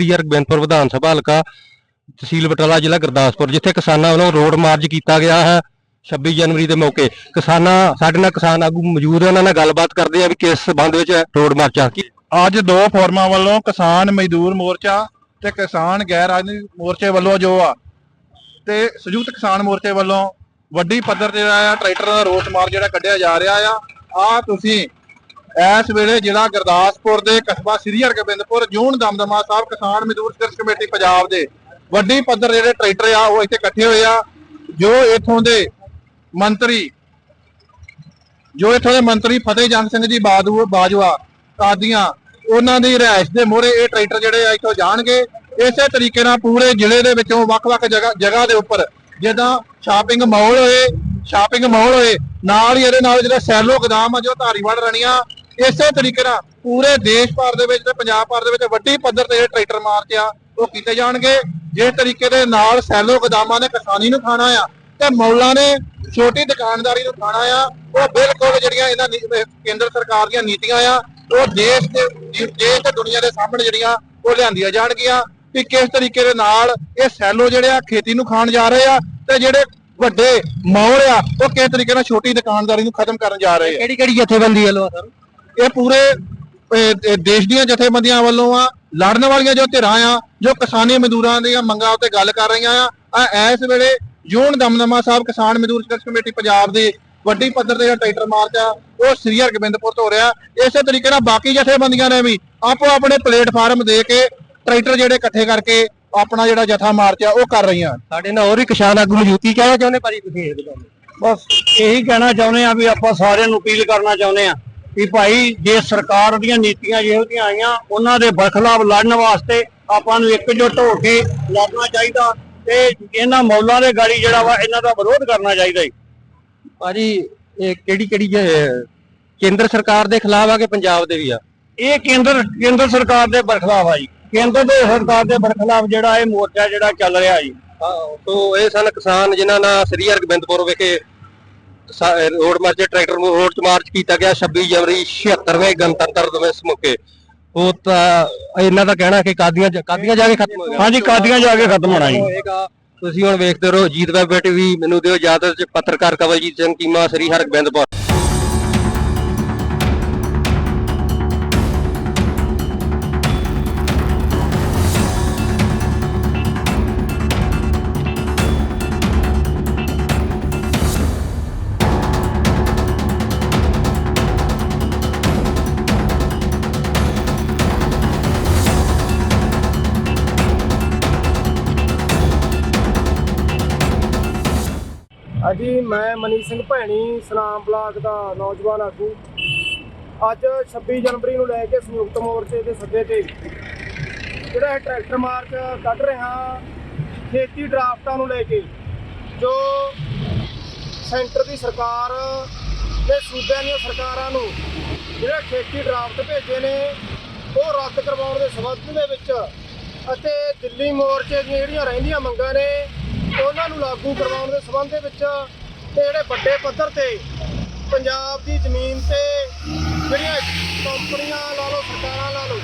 ਸ੍ਰੀ ਹਰਗੋਬਿੰਦਪੁਰ ਵਿਧਾਨ ਸਭਾ ਹਲਕਾ, ਤਹਿਸੀਲ ਬਟਾਲਾ ਜ਼ਿਲ੍ਹਾ ਗੁਰਦਾਸਪੁਰ, ਜਿੱਥੇ ਕਿਸਾਨਾਂ ਵੱਲੋਂ ਰੋਡ ਮਾਰਚ ਕੀਤਾ ਗਿਆ ਹੈ 26 ਜਨਵਰੀ ਦੇ ਮੌਕੇ। ਕਿਸਾਨਾਂ, ਸਾਡੇ ਨਾਲ ਕਿਸਾਨ ਆਗੂ ਮੌਜੂਦ ਉਹਨਾਂ ਨਾਲ ਗੱਲਬਾਤ ਕਰਦੇ ਆ ਵੀ ਕਿਸ ਸਬੰਧ ਵਿੱਚ ਰੋਡ ਮਾਰਚ ਆ ਅੱਜ ਦੋ ਫੋਰਮਾਂ ਵੱਲੋਂ ਕਿਸਾਨ ਮਜ਼ਦੂਰ ਮੋਰਚਾ ਤੇ ਕਿਸਾਨ ਗੈਰ ਰਾਜਨੀਤਿਕ ਮੋਰਚੇ ਵੱਲੋਂ ਜੋ ਆ, ਤੇ ਸੰਯੁਕਤ ਕਿਸਾਨ ਮੋਰਚੇ ਵੱਲੋਂ ਵੱਡੀ ਪੱਧਰ ਤੇ ਜਿਹੜਾ ਆ ਟਰੈਕਟਰ ਦਾ ਰੋਸ ਮਾਰ ਜਿਹੜਾ ਕੱਢਿਆ ਜਾ ਰਿਹਾ ਆ ਆ ਤੁਸੀਂ ਇਸ ਵੇਲੇ ਜਿਹੜਾ ਗੁਰਦਾਸਪੁਰ ਦੇ ਕਸਬਾ ਸ੍ਰੀ ਹਰਗੋਬਿੰਦਪੁਰ, ਜੂਨ ਦਮਦਮਾ ਸਾਹਿਬ ਕਿਸਾਨ ਮਜ਼ਦੂਰ ਸੰਘਰਸ਼ ਕਮੇਟੀ ਪੰਜਾਬ ਦੇ ਵੱਡੀ ਪੱਧਰ ਜਿਹੜੇ ਟਰੈਕਟਰ ਆ, ਉਹ ਇੱਥੇ ਇਕੱਠੇ ਹੋਏ ਆ। ਜੋ ਇਥੋਂ ਦੇ ਮੰਤਰੀ, ਜੋ ਇਥੋਂ ਦੇ ਮੰਤਰੀ ਫਤਿਹ ਜੰਗ ਸਿੰਘ ਜੀ ਬਾਦੂ, ਬਾਜਵਾ ਕਾਦੀਆਂ ਉਹਨਾਂ ਦੀ ਰਿਹਾਇਸ਼ ਦੇ ਮੋਹਰੇ ਇਹ ਟਰੈਕਟਰ ਜਿਹੜੇ ਆ ਇੱਥੋਂ ਜਾਣਗੇ। ਇਸੇ ਤਰੀਕੇ ਨਾਲ ਪੂਰੇ ਜ਼ਿਲ੍ਹੇ ਦੇ ਵਿੱਚੋਂ ਵੱਖ-ਵੱਖ ਜਗ੍ਹਾ ਜਗ੍ਹਾ ਦੇ ਉੱਪਰ ਜਿੱਦਾਂ ਸ਼ਾਪਿੰਗ ਮਾਲ ਹੋਏ ਸ਼ਾਪਿੰਗ ਮਾਲ ਹੋਏ, ਨਾਲ ਹੀ ਇਹਦੇ ਨਾਲ ਜਿਹੜਾ ਸੈਲੋ ਗੋਦਾਮ ਆ, ਜੋ ਧਾਰੀਵਾਲ ਰਣੀਆਂ ਇਸੇ ਤਰੀਕੇ ਨਾਲ ਪੂਰੇ ਦੇਸ਼ ਭਰ ਦੇ ਵਿੱਚ ਤੇ ਪੰਜਾਬ ਭਰ ਦੇ ਵਿੱਚ ਵੱਡੀ ਪੱਧਰ ਤੇ ਟਰੈਕਟਰ ਮਾਰਚ ਆ, ਉਹ ਕੀਤੇ ਜਾਣਗੇ। ਜਿਸ ਤਰੀਕੇ ਦੇ ਨਾਲ ਸੈਲੋ ਗੋਦਾਮਾਂ ਨੇ ਕਿਸਾਨੀ ਨੂੰ ਖਾਣਾ ਆ ਤੇ ਮੌਲਾਂ ਨੇ ਛੋਟੀ ਦੁਕਾਨਦਾਰੀ ਨੂੰ ਖਾਣਾ ਆ, ਉਹ ਬਿਲਕੁਲ ਜਿਹੜੀਆਂ ਇਹਨਾਂ ਕੇਂਦਰ ਸਰਕਾਰ ਦੀਆਂ ਨੀਤੀਆਂ ਆ, ਉਹ ਦੇਸ਼ ਦੇ, ਦੇਸ਼ ਤੇ ਦੁਨੀਆ ਦੇ ਸਾਹਮਣੇ ਜਿਹੜੀਆਂ ਉਹ ਲਿਆਂਦੀਆਂ ਜਾਣਗੀਆਂ ਕਿ ਕਿਸ ਤਰੀਕੇ ਦੇ ਨਾਲ ਇਹ ਸੈਲੋ ਜਿਹੜੇ ਆ ਖੇਤੀ ਨੂੰ ਖਾਣ ਜਾ ਰਹੇ ਆ ਤੇ ਜਿਹੜੇ ਵੱਡੇ ਮੌਲ ਆ, ਉਹ ਕਿਸ ਤਰੀਕੇ ਨਾਲ ਛੋਟੀ ਦੁਕਾਨਦਾਰੀ ਨੂੰ ਖਤਮ ਕਰਨ ਜਾ ਰਹੇ ਆ। ਕਿਹੜੀ ਕਿਹੜੀ ਜਥੇਬੰਦੀ ਵੱਲੋਂ ਆ ਸਰ ਇਹ ਪੂਰੇ ਦੇਸ਼ ਦੀਆਂ ਜਥੇਬੰਦੀਆਂ ਵੱਲੋਂ ਆ ਲੜਨ ਵਾਲੀਆਂ ਜੋ ਧਿਰਾਂ ਆ ਜੋ ਕਿਸਾਨੀ ਮਜ਼ਦੂਰਾਂ ਦੀਆਂ ਮੰਗਾਂ ਉੱਤੇ ਗੱਲ ਕਰ ਰਹੀਆਂ ਆ ਆ ਇਸ ਵੇਲੇ ਜੂਨ ਦਮਦਮਾ ਸਾਹਿਬ ਕਿਸਾਨ ਮਜ਼ਦੂਰ ਸੰਘਰਸ਼ ਕਮੇਟੀ ਪੰਜਾਬ ਦੀ ਵੱਡੀ ਪੱਧਰ ਤੇ ਜਿਹੜਾ ਟਰੈਕਟਰ ਮਾਰਚ ਆ ਉਹ ਸ੍ਰੀ ਹਰਗੋਬਿੰਦਪੁਰ ਤੋਂ ਹੋ ਰਿਹਾ। ਇਸੇ ਤਰੀਕੇ ਨਾਲ ਬਾਕੀ ਜਥੇਬੰਦੀਆਂ ਨੇ ਵੀ ਆਪੋ ਆਪਣੇ ਪਲੇਟਫਾਰਮ ਦੇ ਕੇ ਟਰੈਕਟਰ ਜਿਹੜੇ ਇਕੱਠੇ ਕਰਕੇ ਆਪਣਾ ਜਿਹੜਾ ਜਥਾ ਮਾਰਚ ਆ ਉਹ ਕਰ ਰਹੀਆਂ। ਸਾਡੇ ਨਾਲ ਹੋਰ ਵੀ ਕਿਸਾਨ ਆਗੂ ਮੌਜੂਦ ਕਹਿਣਾ ਚਾਹੁੰਦੇ ਭਾਜੀ ਤੁਸੀਂ ਬਸ ਇਹੀ ਕਹਿਣਾ ਚਾਹੁੰਦੇ ਆ ਵੀ ਆਪਾਂ ਸਾਰਿਆਂ ਨੂੰ ਅਪੀਲ ਕਰਨਾ ਚਾਹੁੰਦੇ ਆ। ਕਿ ਭਾਈ ਜੇ ਸਰਕਾਰ ਦੀਆਂ ਨੀਤੀਆਂ ਜਿਹੋ ਜਿਹੀਆਂ ਆਈਆਂ ਉਹਨਾਂ ਦੇ ਬਰਖਲਾਫ ਲੜਨ ਵਾਸਤੇ ਆਪਾਂ ਨੂੰ ਇਕਜੁੱਟ ਹੋ ਕੇ ਲੜਨਾ ਚਾਹੀਦਾ ਤੇ ਇਹਨਾਂ ਮੌਲਾਂ ਦੇ ਗਾੜੀ ਜਿਹੜਾ ਵਾ ਇਹਨਾਂ ਦਾ ਵਿਰੋਧ ਕਰਨਾ ਚਾਹੀਦਾ ਜੀ। ਭਾਜੀ ਇਹ ਕਿਹੜੀ ਕਿਹੜੀ ਕੇਂਦਰ ਸਰਕਾਰ ਦੇ ਖਿਲਾਫ ਆ ਕਿ ਪੰਜਾਬ ਦੇ ਵੀ ਆ? ਇਹ ਕੇਂਦਰ ਕੇਂਦਰ ਸਰਕਾਰ ਦੇ ਬਰਖਲਾਫ ਆ ਜੀ। ਕੇਂਦਰ ਦੇ ਸਰਕਾਰ ਦੇ ਬਰਖਲਾਫ ਜਿਹੜਾ ਇਹ ਮੋਰਚਾ ਜਿਹੜਾ ਚੱਲ ਰਿਹਾ ਜੀ। ਤੋ ਇਹ ਸਨ ਕਿਸਾਨ ਜਿਨ੍ਹਾਂ ਨਾਲ ਸ੍ਰੀ ਹਰਗੋਬਿੰਦਪੁਰ ਵਿਖੇ ਸਾ- ਰੋਡ ਮਾਰਚ ਟਰੈਕਟਰ ਨੂੰ ਰੋਡ ਮਾਰਚ ਕੀਤਾ ਗਿਆ 26 ਜਨਵਰੀ 76ਵੇਂ ਗਣਤੰਤਰ ਦਿਵਸ ਮੌਕੇ। ਉਹ ਤਾਂ ਇਹਨਾਂ ਦਾ ਕਹਿਣਾ ਕਿ ਕਾਦੀਆਂ ਕਾਦੀਆਂ ਜਾ ਕੇ ਖਤਮ ਹੋ ਗਿਆ ਹਾਂਜੀ ਕਾਦੀਆਂ ਜਾ ਕੇ ਖਤਮ ਹੋਣਾ ਜੀ। ਤੁਸੀਂ ਹੁਣ ਵੇਖਦੇ ਰਹੋ ਜੀਤ ਵੈਬ ਟੀਵੀ ਮੈਨੂੰ ਦਿਓ ਇਜਾਜ਼ਤ ਪੱਤਰਕਾਰ ਕਵਲਜੀਤ ਸਿੰਘ ਕੀਮਾ ਸ੍ਰੀ ਹਰਗੋਬਿੰਦਪੁਰ ਮੈਂ ਮਨੀ ਸਿੰਘ ਭੈਣੀ ਸਨਾਮ ਬਲਾਕ ਦਾ ਨੌਜਵਾਨ ਆਗੂ। ਅੱਜ 26 ਜਨਵਰੀ ਨੂੰ ਲੈ ਕੇ ਸੰਯੁਕਤ ਮੋਰਚੇ ਦੇ ਸੱਦੇ ਤੇ ਜਿਹੜਾ ਇਹ ਟਰੈਕਟਰ ਮਾਰਚ ਕੱਢ ਰਿਹਾ, ਖੇਤੀ ਡਰਾਫਟਾਂ ਨੂੰ ਲੈ ਕੇ, ਜੋ ਸੈਂਟਰ ਦੀ ਸਰਕਾਰ ਤੇ ਸੂਬਿਆਂ ਦੀਆਂ ਸਰਕਾਰਾਂ ਨੂੰ ਜਿਹੜੇ ਖੇਤੀ ਡਰਾਫਟ ਭੇਜੇ ਨੇ, ਉਹ ਰੱਦ ਕਰਵਾਉਣ ਦੇ ਸੰਬੰਧ ਦੇ ਵਿੱਚ ਅਤੇ ਦਿੱਲੀ ਮੋਰਚੇ ਦੀਆਂ ਜਿਹੜੀਆਂ ਰਹਿੰਦੀਆਂ ਮੰਗਾਂ ਨੇ, ਉਹਨਾਂ ਨੂੰ ਲਾਗੂ ਕਰਵਾਉਣ ਦੇ ਸੰਬੰਧ ਦੇ ਵਿੱਚ ਤੇ ਜਿਹੜੇ ਵੱਡੇ ਪੱਧਰ ਤੇ ਪੰਜਾਬ ਦੀ ਜ਼ਮੀਨ ਤੇ ਜਿਹੜੀਆਂ ਕੰਪਨੀਆਂ ਲਾ ਲਓ, ਸਰਕਾਰਾਂ ਲਾ ਲਓ,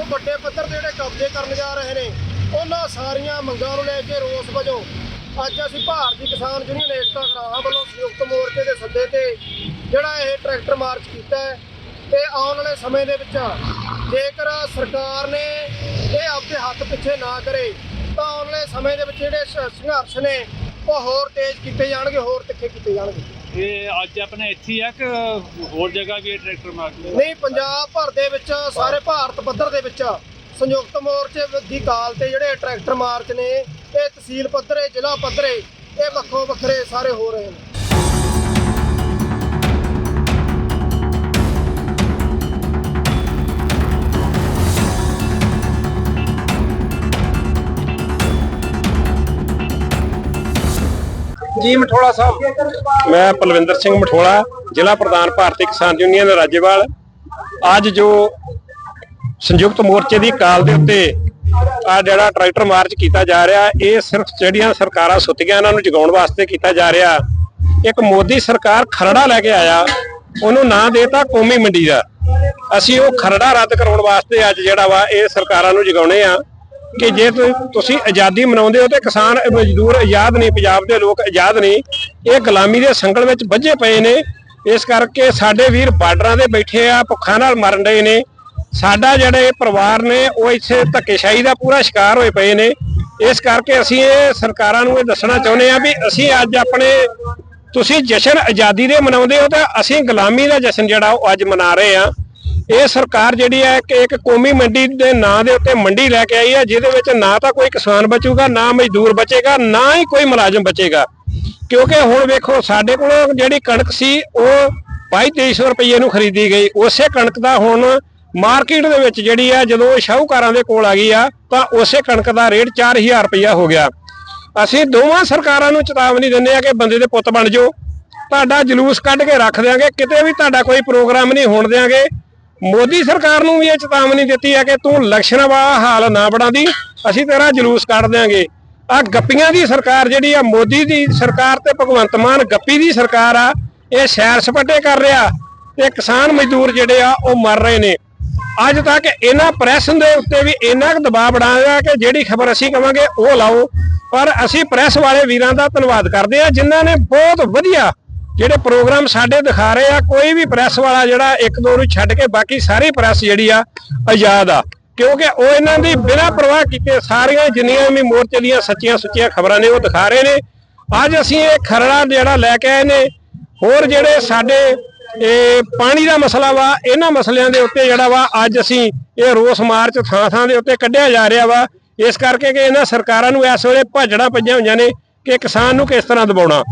ਉਹ ਵੱਡੇ ਪੱਧਰ ਤੇ ਜਿਹੜੇ ਕਬਜ਼ੇ ਕਰਨ ਜਾ ਰਹੇ ਨੇ, ਉਹਨਾਂ ਸਾਰੀਆਂ ਮੰਗਾਂ ਨੂੰ ਲੈ ਕੇ ਰੋਸ ਵਜੋਂ ਅੱਜ ਅਸੀਂ ਭਾਰਤੀ ਕਿਸਾਨ ਯੂਨੀਅਨ ਏਕਤਾ ਸਰਾਹਾਂ ਵੱਲੋਂ ਸੰਯੁਕਤ ਮੋਰਚੇ ਦੇ ਸੱਦੇ ਤੇ ਜਿਹੜਾ ਇਹ ਟਰੈਕਟਰ ਮਾਰਚ ਕੀਤਾ ਹੈ, ਤੇ ਆਉਣ ਵਾਲੇ ਸਮੇਂ ਦੇ ਵਿੱਚ ਜੇਕਰ ਸਰਕਾਰ ਨੇ ਇਹ ਆਪਦੇ ਹੱਥ ਪਿੱਛੇ ਨਾ ਕਰੇ, ਤਾਂ ਆਉਣ ਵਾਲੇ ਸਮੇਂ ਦੇ ਵਿੱਚ ਜਿਹੜੇ ਸੰਘਰਸ਼ ਨੇ ਉਹ ਹੋਰ ਤੇਜ਼ ਕੀਤੇ ਜਾਣਗੇ ਹੋਰ ਤਿੱਖੇ ਕੀਤੇ ਜਾਣਗੇ। ਇਹ ਅੱਜ ਆਪਣਾ ਇੱਥੇ ਹੀ ਆ ਕਿ ਹੋਰ ਜਗ੍ਹਾ ਵੀ ਇਹ ਟਰੈਕਟਰ ਮਾਰਕ ਨਹੀਂ ਪੰਜਾਬ ਭਰ ਦੇ ਵਿੱਚ ਸਾਰੇ ਭਾਰਤ ਪੱਧਰ ਦੇ ਵਿੱਚ ਸੰਯੁਕਤ ਮੋਰਚੇ ਦੀ ਕਾਲ ਤੇ ਜਿਹੜੇ ਟਰੈਕਟਰ ਮਾਰਚ ਨੇ ਇਹ ਤਹਿਸੀਲ ਪੱਧਰੇ ਜ਼ਿਲ੍ਹਾ ਪੱਧਰੇ ਇਹ ਵੱਖੋ ਵੱਖਰੇ ਸਾਰੇ ਹੋ ਰਹੇ ਨੇ। ਜੀ, ਮਠੋਲਾ ਸਾਹਿਬ। ਮੈਂ ਪਲਵਿੰਦਰ ਸਿੰਘ ਮਠੋਲਾ, ਜ਼ਿਲ੍ਹਾ ਪ੍ਰਧਾਨ ਭਾਰਤੀ ਕਿਸਾਨ ਯੂਨੀਅਨ ਰਾਜੇਵਾਲ। ਅੱਜ ਜੋ ਸੰਯੁਕਤ ਮੋਰਚੇ ਦੀ ਕਾਲ ਦੇ ਉੱਤੇ ਆ ਜਿਹੜਾ ਟਰੈਕਟਰ ਮਾਰਚ ਕੀਤਾ ਜਾ ਰਿਹਾ, ਇਹ ਸਿਰਫ ਜਿਹੜੀਆਂ ਸਰਕਾਰਾਂ ਸੁੱਤੀਆਂ, ਇਹਨਾਂ ਨੂੰ ਜਗਾਉਣ ਵਾਸਤੇ ਕੀਤਾ ਜਾ ਰਿਹਾ। ਇੱਕ ਮੋਦੀ ਸਰਕਾਰ ਖਰੜਾ ਲੈ ਕੇ ਆਇਆ, ਉਹਨੂੰ ਨਾਂ ਦੇਤਾ ਕੌਮੀ ਮੰਡੀ ਦਾ। ਅਸੀਂ ਉਹ ਖਰੜਾ ਰੱਦ ਕਰਾਉਣ ਵਾਸਤੇ ਅੱਜ ਜਿਹੜਾ ਵਾ, ਇਹ ਸਰਕਾਰਾਂ ਨੂੰ ਜਗਾਉਣੇ ਆ। ਕਿ ਜੇ ਤੁ- ਤੁਸੀਂ ਆਜ਼ਾਦੀ ਮਨਾਉਂਦੇ ਹੋ ਤੇ ਕਿਸਾਨ ਮਜ਼ਦੂਰ ਆਜ਼ਾਦ ਨਹੀਂ, ਪੰਜਾਬ ਦੇ ਲੋਕ ਆਜ਼ਾਦ ਨਹੀਂ, ਇਹ ਗੁਲਾਮੀ ਦੇ ਸੰਗਲ ਵਿੱਚ ਵੱਜੇ ਪਏ ਨੇ। ਇਸ ਕਰਕੇ ਸਾਡੇ ਵੀਰ ਬਾਰਡਰਾਂ ਦੇ ਬੈਠੇ ਆ, ਭੁੱਖਾਂ ਨਾਲ ਮਰਨ ਰਹੇ ਨੇ। ਸਾਡਾ ਜਿਹੜੇ ਪਰਿਵਾਰ ਨੇ, ਉਹ ਇੱਥੇ ਧੱਕੇਸ਼ਾਹੀ ਦਾ ਪੂਰਾ ਸ਼ਿਕਾਰ ਹੋਏ ਪਏ ਨੇ। ਇਸ ਕਰਕੇ ਅਸੀਂ ਇਹ ਸਰਕਾਰਾਂ ਨੂੰ ਇਹ ਦੱਸਣਾ ਚਾਹੁੰਦੇ ਆ ਵੀ ਅਸੀਂ ਅੱਜ ਆਪਣੇ ਤੁਸੀਂ ਜਸ਼ਨ ਆਜ਼ਾਦੀ ਦੇ ਮਨਾਉਂਦੇ ਹੋ ਤਾਂ ਅਸੀਂ ਗੁਲਾਮੀ ਦਾ ਜਸ਼ਨ ਜਿਹੜਾ ਉਹ ਅੱਜ ਮਨਾ ਰਹੇ ਆ ਇਹ ਸਰਕਾਰ ਜਿਹੜੀ ਹੈ ਕਿ ਇੱਕ ਕੌਮੀ ਮੰਡੀ ਦੇ ਨਾਂ ਦੇ ਉੱਤੇ ਮੰਡੀ ਲੈ ਕੇ ਆਈ ਹੈ, ਜਿਹਦੇ ਵਿੱਚ ਨਾ ਤਾਂ ਕੋਈ ਕਿਸਾਨ ਬਚੂਗਾ, ਨਾ ਮਜ਼ਦੂਰ ਬਚੇਗਾ, ਨਾ ਹੀ ਕੋਈ ਮੁਲਾਜ਼ਮ ਬਚੇਗਾ। ਕਿਉਂਕਿ ਹੁਣ ਵੇਖੋ, ਸਾਡੇ ਕੋਲ ਜਿਹੜੀ ਕਣਕ ਸੀ, ਉਹ 2200 ਰੁਪਏ ਨੂੰ ਖਰੀਦੀ ਗਈ। ਉਸੇ ਕਣਕ ਦਾ ਹੁਣ ਮਾਰਕੀਟ ਦੇ ਵਿੱਚ ਜਿਹੜੀ ਆ, ਜਦੋਂ ਸ਼ਾਹੂਕਾਰਾਂ ਦੇ ਕੋਲ ਆ ਗਈ ਆ, ਤਾਂ ਉਸੇ ਕਣਕ ਦਾ ਰੇਟ 4000 ਰੁਪਇਆ ਹੋ ਗਿਆ। ਅਸੀਂ ਦੋਵਾਂ ਸਰਕਾਰਾਂ ਨੂੰ ਚੇਤਾਵਨੀ ਦਿੰਦੇ ਆ ਕਿ ਬੰਦੇ ਦੇ ਪੁੱਤ ਬਣ ਜਾਓ। ਤੁਹਾਡਾ ਜਲੂਸ ਕੱਢ ਕੇ ਰੱਖ ਦਿਆਂਗੇ, ਕਿਤੇ ਵੀ ਤੁਹਾਡਾ ਕੋਈ ਪ੍ਰੋਗਰਾਮ ਨਹੀਂ ਹੋਣ ਦਿਆਂਗੇ। ਮੋਦੀ ਸਰਕਾਰ ਨੂੰ ਵੀ ਇਹ ਚੇਤਾਵਨੀ ਦਿੱਤੀ ਹੈ ਕਿ ਤੂੰ ਲਕਸ਼ਣਵਾ ਹਾਲ ਨਾ ਬਣਾਦੀ ਅਸੀਂ ਤੇਰਾ ਜਲੂਸ ਕੱਢ ਦਿਆਂਗੇ। ਆ ਗੱਪੀਆਂ ਦੀ ਸਰਕਾਰ ਜਿਹੜੀ ਆ, ਮੋਦੀ ਦੀ ਸਰਕਾਰ ਤੇ ਭਗਵੰਤ ਮਾਨ ਗੱਪੀ ਦੀ ਸਰਕਾਰ ਆ, ਇਹ ਸੈਰ ਸਪਾਟੇ ਕਰ ਰਿਹਾ ਤੇ ਕਿਸਾਨ ਮਜ਼ਦੂਰ ਜਿਹੜੇ ਆ, ਉਹ ਮਰ ਰਹੇ ਨੇ। ਅੱਜ ਤੱਕ ਇਹਨਾਂ ਪ੍ਰੈਸ ਦੇ ਉੱਤੇ ਵੀ ਇੰਨਾ ਕੁ ਦਬਾਅ ਬਣਾਇਆ ਕਿ ਜਿਹੜੀ ਖਬਰ ਅਸੀਂ ਕਵਾਂਗੇ ਉਹ ਲਾਓ, ਪਰ ਅਸੀਂ ਪ੍ਰੈਸ ਵਾਲੇ ਵੀਰਾਂ ਦਾ ਧੰਨਵਾਦ ਕਰਦੇ ਆ, ਜਿਨ੍ਹਾਂ ਨੇ ਬਹੁਤ ਵਧੀਆ ਜਿਹੜੇ ਪ੍ਰੋਗਰਾਮ ਸਾਡੇ ਦਿਖਾ ਰਹੇ ਆ, ਕੋਈ ਵੀ ਪ੍ਰੈਸ ਵਾਲਾ ਜਿਹੜਾ ਇੱਕ ਦੋ ਨੂੰ ਛੱਡ ਕੇ ਬਾਕੀ ਸਾਰੀ ਪ੍ਰੈਸ ਜਿਹੜੀ ਆ, ਆਜ਼ਾਦ ਆ। ਕਿਉਂਕਿ ਉਹ ਇਹਨਾਂ ਦੀ ਬਿਨਾਂ ਪਰਵਾਹ ਕੀਤੇ ਸਾਰੀਆਂ ਜਿੰਨੀਆਂ ਵੀ ਮੋਰਚੇ ਦੀਆਂ ਸੱਚੀਆਂ ਸੁੱਚੀਆਂ ਖਬਰਾਂ ਨੇ, ਉਹ ਦਿਖਾ ਰਹੇ ਨੇ। ਅੱਜ ਅਸੀਂ ਇਹ ਖਰੜਾ ਜਿਹੜਾ ਲੈ ਕੇ ਆਏ ਨੇ, ਹੋਰ ਜਿਹੜੇ ਸਾਡੇ, ਇਹ ਪਾਣੀ ਦਾ ਮਸਲਾ ਵਾ, ਇਹਨਾਂ ਮਸਲਿਆਂ ਦੇ ਉੱਤੇ ਜਿਹੜਾ ਵਾ, ਅੱਜ ਅਸੀਂ ਇਹ ਰੋਸ ਮਾਰਚ ਥਾਂ ਥਾਂ ਦੇ ਉੱਤੇ ਕੱਢਿਆ ਜਾ ਰਿਹਾ ਵਾ। ਇਸ ਕਰਕੇ ਕਿ ਇਹਨਾਂ ਸਰਕਾਰਾਂ ਨੂੰ ਇਸ ਵੇਲੇ ਭਾਜੜਾਂ ਪਈਆਂ ਹੋਈਆਂ ਨੇ ਕਿ ਕਿਸਾਨ ਨੂੰ ਕਿਸ ਤਰ੍ਹਾਂ ਦਬਾਉਣਾ।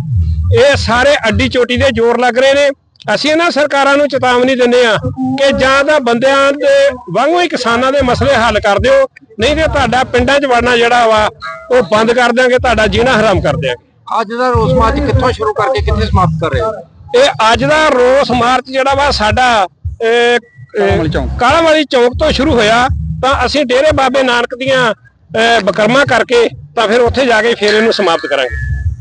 ਇਹ ਸਾਰੇ ਅੱਡੀ ਚੋਟੀ ਦੇ ਜ਼ੋਰ ਲੱਗ ਰਹੇ ਨੇ। ਅਸੀਂ ਇਹਨਾਂ ਸਰਕਾਰਾਂ ਨੂੰ ਚੇਤਾਵਨੀ ਦਿੰਦੇ ਆ ਕਿ ਜਾਂ ਤਾਂ ਬੰਦਿਆਂ ਦੇ ਵਾਂਗੂ ਹੀ ਕਿਸਾਨਾਂ ਦੇ ਮਸਲੇ ਹੱਲ ਕਰ ਦਿਓ ਨਹੀਂ ਤੇ ਤੁਹਾਡਾ ਪਿੰਡਾਂ 'ਚ ਵੜਨਾ ਜਿਹੜਾ ਵਾ ਉਹ ਬੰਦ ਕਰ ਦਿਆਂਗੇ ਤੁਹਾਡਾ ਜੀਣਾ ਹਰਾਮ ਕਰ ਦਿਆਂਗੇ। ਅੱਜ ਦਾ ਰੋਸ ਮਾਰਚ ਕਿੱਥੋਂ ਸ਼ੁਰੂ ਕਰਕੇ ਕਿੱਥੇ ਸਮਾਪਤ ਕਰ ਰਹੇ ਹੋ? ਇਹ ਅੱਜ ਦਾ ਰੋਸ ਮਾਰਚ ਜਿਹੜਾ ਵਾ ਸਾਡਾ ਕਾਲਾ ਵਾਲੀ ਚੌਕ ਤੋਂ ਸ਼ੁਰੂ ਹੋਇਆ ਤਾਂ ਅਸੀਂ ਡੇਰੇ ਬਾਬੇ ਨਾਨਕ ਦੀਆਂ ਅਹ, ਬਕਰਮਾਂ ਕਰਕੇ ਤਾਂ ਫਿਰ ਉੱਥੇ ਜਾ ਕੇ ਫਿਰ ਇਹਨੂੰ ਸਮਾਪਤ ਕਰਾਂਗੇ।